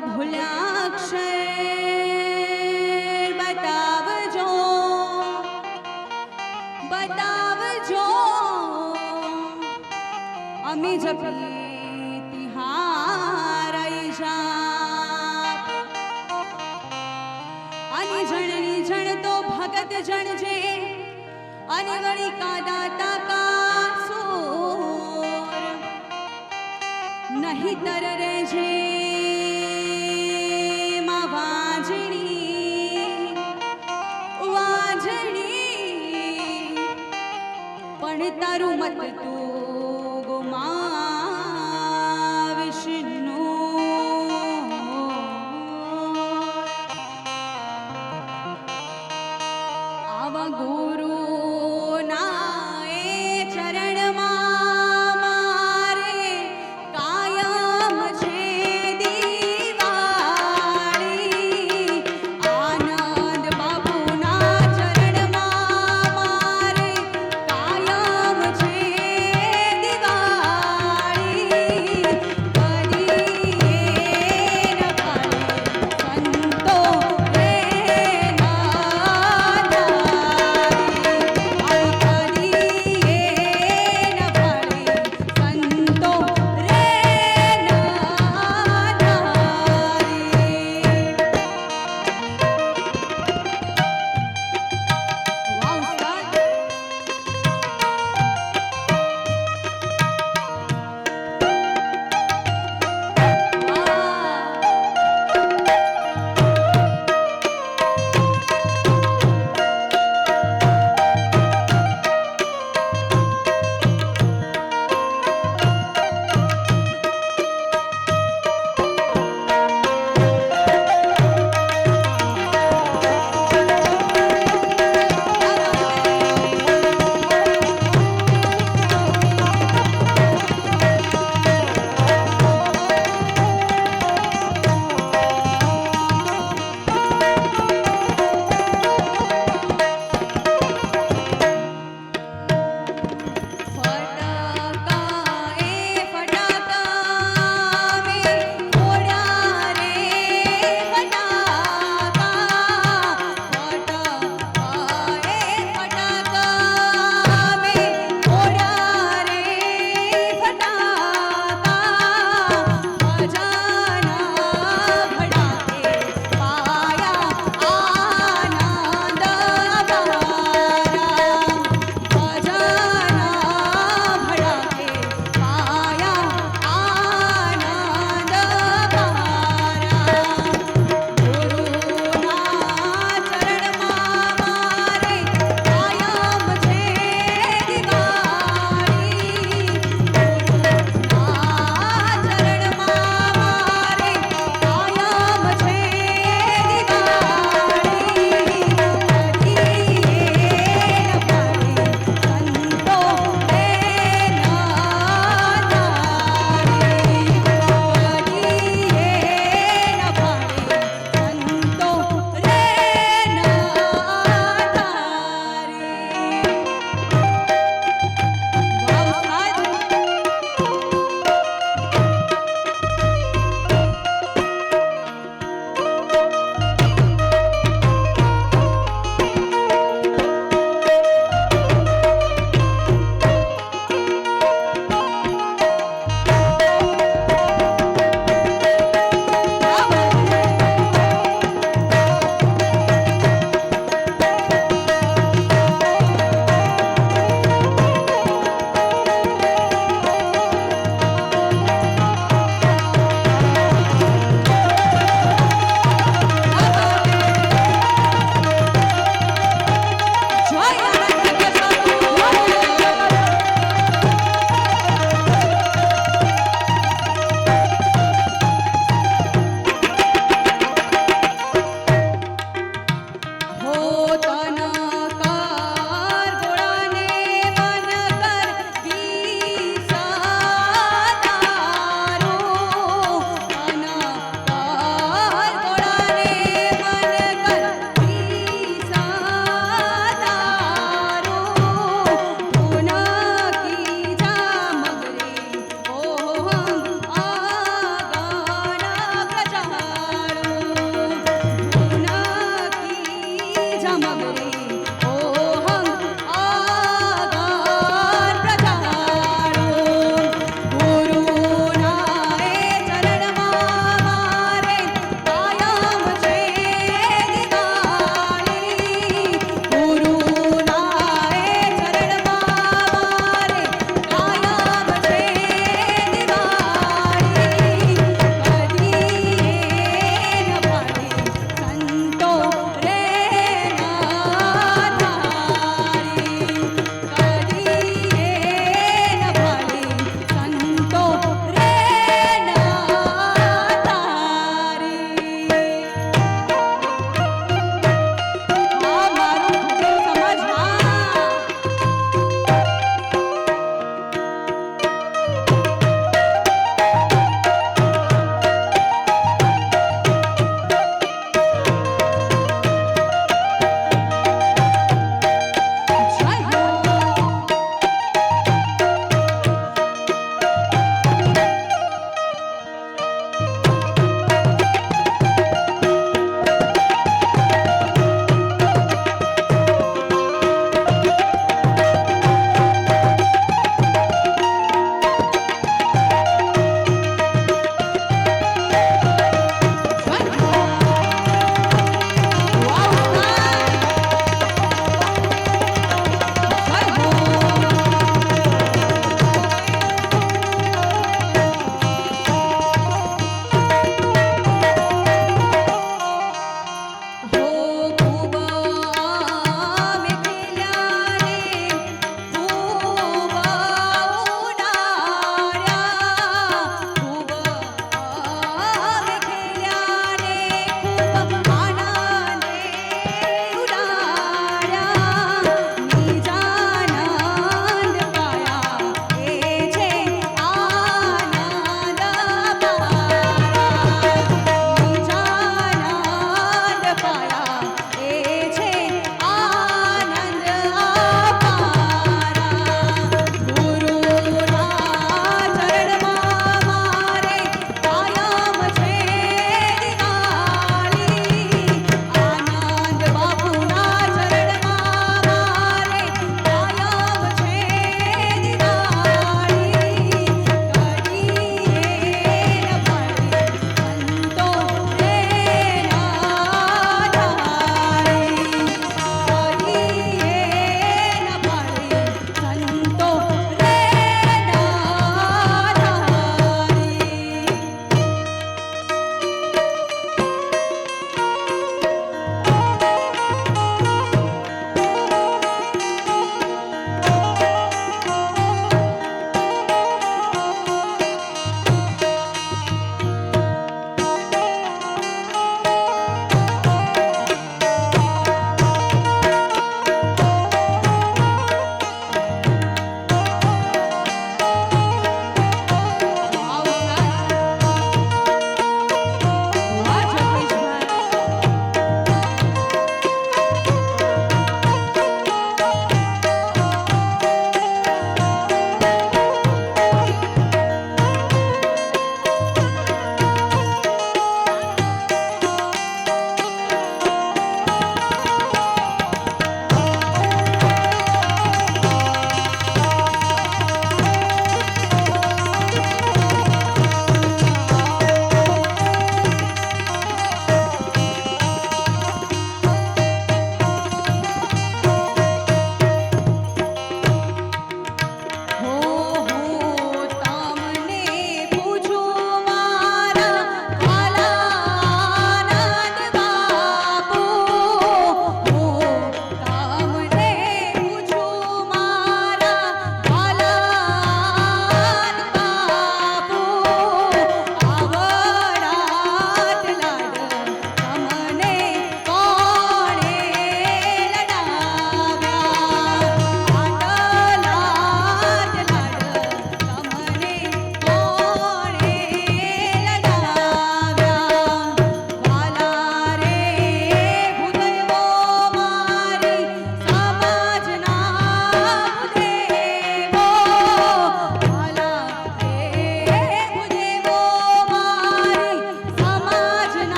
ભૂલ્યા અક્ષર બતાવજો બતાવજો. અમે જપીએ તિહાર ઈશાપ અને જણની જણ તો ભગત જણ જે અને વળી કાદા તાકા સોર. નહીં તર Bangu.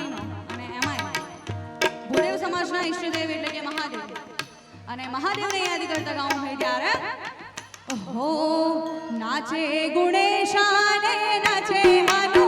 મહિનો અને એમાં ભૂદેવ સમાજના ઈષ્ટદેવ એટલે કે મહાદેવ. અને મહાદેવને યાદ કરતા ગાઉં હોય ત્યારે, ઓહો, નાચે ગુણેશાને, નાચે આનો